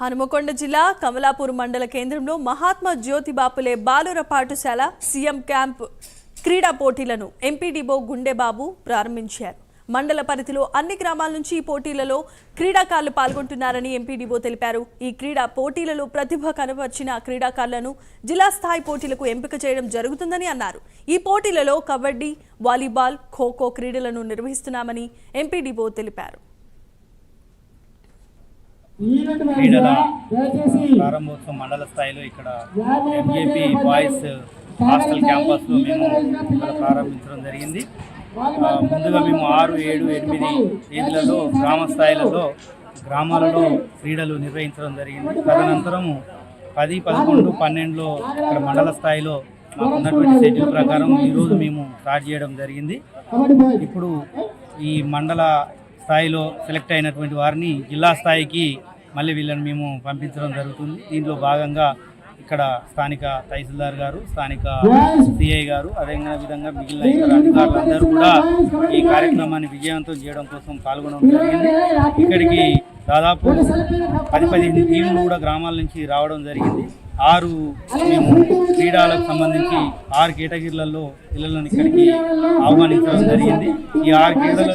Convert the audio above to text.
హనుమకొండ జిల్లా కమలాపూర్ మండల కేంద్రంలో మహాత్మా జ్యోతిబాపులే బాలుర పాఠశాల సీఎం క్యాంప్ క్రీడా పోటీలను ఎంపీడీఓ గుండెబాబు ప్రారంభించారు. మండల పరిధిలో అన్ని గ్రామాల నుంచి ఈ పోటీలలో క్రీడాకారులు పాల్గొంటున్నారని ఎంపీడీఓ తెలిపారు. ఈ క్రీడా పోటీలలో ప్రతిభ కనబర్చిన క్రీడాకారులను జిల్లా స్థాయి పోటీలకు ఎంపిక చేయడం జరుగుతుందని అన్నారు. ఈ పోటీలలో కబడ్డీ వాలీబాల్ ఖోఖో క్రీడలను నిర్వహిస్తున్నామని ఎంపీడీఓ తెలిపారు. క్రీడల ప్రారంభోత్సవం మండల స్థాయిలో ఇక్కడ ఎంజేపీ బాయ్స్ హాస్టల్ క్యాంపస్లో మేము ఇక్కడ ప్రారంభించడం జరిగింది. ముందుగా మేము ఆరు ఏడు ఎనిమిది తేదీలలో గ్రామ స్థాయిలలో గ్రామాలలో క్రీడలు నిర్వహించడం జరిగింది. తదనంతరము పది పదకొండు పన్నెండులో ఇక్కడ మండల స్థాయిలో మాకు ఉన్నటువంటి షెడ్యూల్ ప్రకారం ఈరోజు మేము స్టార్ట్ చేయడం జరిగింది. ఇప్పుడు ఈ మండల స్థాయిలో సెలెక్ట్ అయినటువంటి వారిని జిల్లా స్థాయికి మళ్ళీ వీళ్ళని మేము పంపించడం జరుగుతుంది. దీంట్లో భాగంగా ఇక్కడ స్థానిక తహసీల్దార్ గారు స్థానిక సిఐ గారు అదే విధంగా మిగిలిన ఇతర అధికారులందరూ కూడా ఈ కార్యక్రమాన్ని విజయవంతం చేయడం కోసం పాల్గొనడం జరిగింది. ఇక్కడికి దాదాపు పది పదిహేను టీంలు కూడా గ్రామాల నుంచి రావడం జరిగింది. ఆరు మేము క్రీడలకు సంబంధించి ఆరు కేటగిరీలలో పిల్లలను ఇక్కడికి ఆహ్వానించడం జరిగింది. ఈ ఆరు క్రీడల